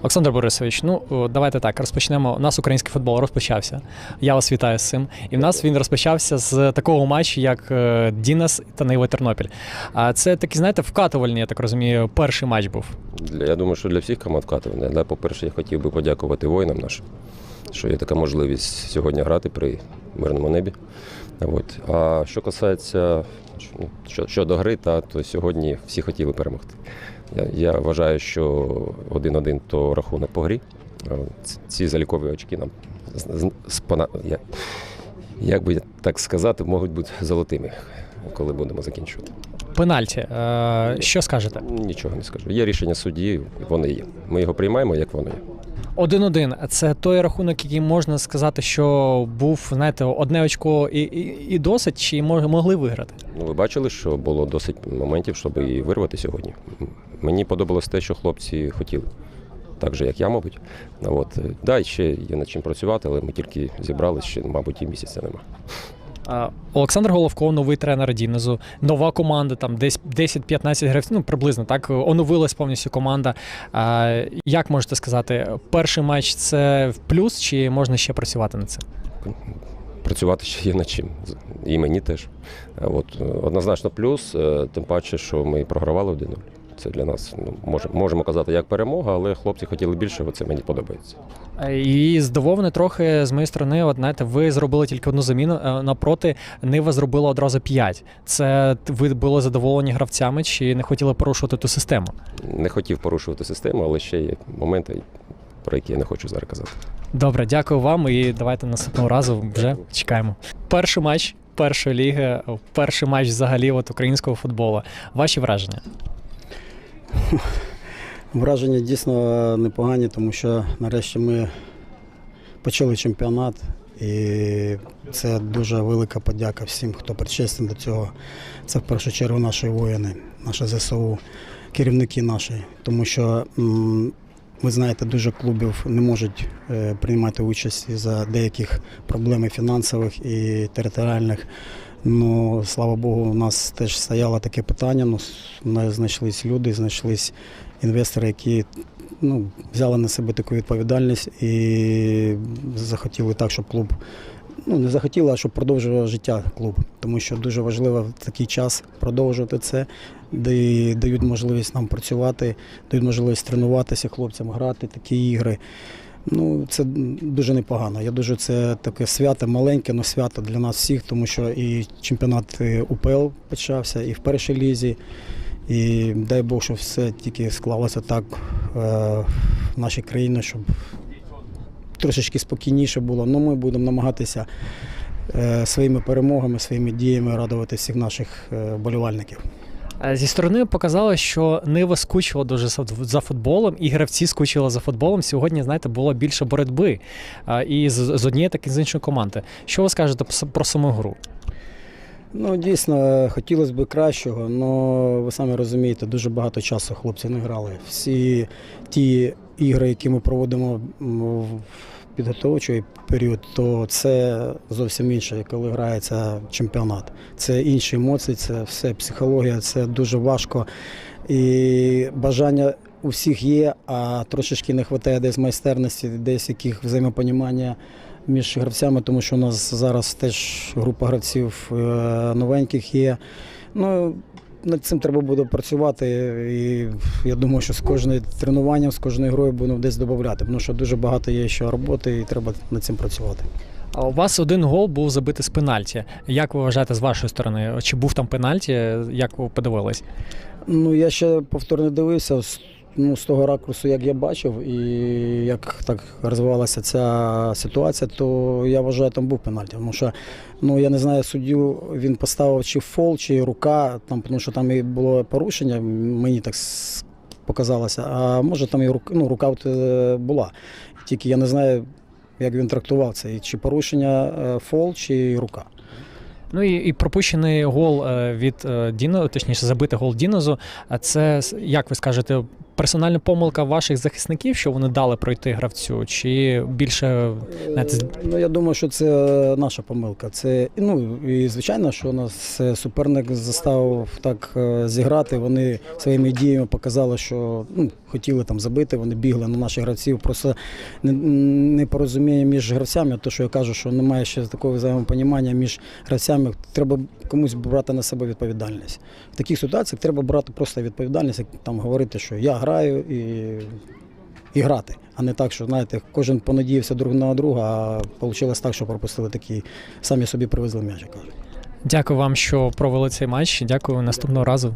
Олександр Борисович, ну давайте так розпочнемо. У нас український футбол розпочався. Я вас вітаю з цим. І в нас він розпочався з такого матчу, як е, Дінас та Нива Тернопіль. А це такий, знаєте, вкатувальний, я так розумію, перший матч був. Я думаю, що для всіх команд вкатування. Але, по-перше, я хотів би подякувати воїнам нашим, що є така можливість сьогодні грати при мирному небі. От. А що касається ну, щодо гри, та, то сьогодні всі хотіли перемогти. Я, я вважаю, що 1-1 то рахунок по грі. Ці залікові очки нам спона- як би так сказати, можуть бути золотими, коли будемо закінчувати. Пенальті. Е, що скажете? Нічого не скажу. Є рішення судді, воно є. Ми його приймаємо, як воно є. 1-1 – це той рахунок, який можна сказати, що був, знаєте, одне очко і, і, і досить, чи могли виграти? Ну, ви бачили, що було досить моментів, щоб і вирвати сьогодні. Мені подобалось те, що хлопці хотіли. Так же, як я, мабуть. От. Да, ще є над чим працювати, але ми тільки зібралися, ще, мабуть, і місяця нема. Олександр Головко, новий тренер Дінезу, нова команда, там десь 10-15 гравців, ну приблизно так оновилась повністю команда. Як можете сказати, перший матч це в плюс, чи можна ще працювати над цим? Працювати ще є над чим. І мені теж. От, однозначно плюс, е, тим паче, що ми програвали 1-0. Це для нас ну, може, можемо казати як перемога, але хлопці хотіли більше, це мені подобається. І здивований трохи з моєї сторони, от знаєте, ви зробили тільки одну заміну. е, Напроти Нива зробила одразу 5. Це ви були задоволені гравцями чи не хотіли порушувати ту систему? Не хотів порушувати систему, але ще є моменти, про які я не хочу зараз казати. Добре, дякую вам і давайте наступного разу вже чекаємо. Перший матч першої ліги, перший матч взагалі от українського футболу. Ваші враження? Враження дійсно непогані, тому що нарешті ми почали чемпіонат. І це дуже велика подяка всім, хто причесний до цього. Це в першу чергу наші воїни, наше ЗСУ, керівники наші. Тому що ви знаєте, дуже клубів не можуть е, приймати участь із-за деяких проблем фінансових і територіальних. Ну, слава Богу, у нас теж стояло таке питання. Ну, знайшлись люди, знайшлись інвестори, які ну, взяли на себе таку відповідальність і захотіли так, щоб клуб ну, не захотіли, а щоб продовжував життя клуб. Тому що дуже важливо в такий час продовжувати це, де дають можливість нам працювати, дають можливість тренуватися хлопцям, грати такі ігри. Ну, це дуже непогано. Я дуже це таке свято, маленьке, але свято для нас всіх, тому що і чемпіонат УПЛ почався, і в першій лізі. І дай Бог, щоб все тільки склалося так е, в нашій країні, щоб трошечки спокійніше було. Ну, ми будемо намагатися е, своїми перемогами, своїми діями радувати всіх наших е, вболівальників. Е, Зі сторони показало, що Нива скучила дуже за- футболом, і гравці скучили за футболом. Сьогодні, знаєте, було більше боротьби е, і з однієї, так і з іншої команди. Що ви скажете про саму гру? Ну, дійсно, хотілося б кращого, але ви самі розумієте, дуже багато часу хлопці не грали. Всі ті ігри, які ми проводимо в підготовчий період, то це зовсім інше, коли грається чемпіонат. Це інші емоції, це все психологія, це дуже важко. І бажання у всіх є, а трошечки не вистачає десь майстерності, десь яких взаємопонімання між гравцями, тому що у нас зараз теж група гравців е, новеньких є. Ну, над цим треба буде працювати. І я думаю, що з кожним тренуванням, з кожною грою будемо десь додати, тому що дуже багато є ще роботи і треба над цим працювати. А У вас один гол був забитий з пенальті. Як ви вважаєте з вашої сторони? Чи був там пенальті? Як ви подивились? Ну, я ще повторно дивився ну, з того ракурсу, як я бачив, і як так розвивалася ця ситуація, то я вважаю, там був пенальті. Тому що ну, я не знаю, суддю він поставив чи фол, чи рука, там, тому що там і було порушення, мені так показалося. А може там і рука, ну, рука е, була. Тільки я не знаю, як він трактував це, чи порушення е, фол, чи рука. Ну і, і пропущений гол е, від е, Діно, точніше, забитий гол Дінозу. А це як ви скажете, персональна помилка ваших захисників, що вони дали пройти гравцю, чи більше знаєте, Е, Ну, я думаю, що це наша помилка. Це, ну, і звичайно, що нас суперник заставив так зіграти. Вони своїми діями показали, що ну, хотіли там забити, вони бігли на наших гравців. Просто не- непорозуміння між гравцями, то що я кажу, що немає ще такого взаємопонімання між гравцями. Треба комусь брати на себе відповідальність. В таких ситуаціях треба брати просто відповідальність, як там говорити, що я граю і, і грати, а не так, що знаєте, кожен понадіявся друг на друга, а вийшло так, що пропустили такі, самі собі привезли м'яч. Дякую вам, що провели цей матч. Дякую наступного разу.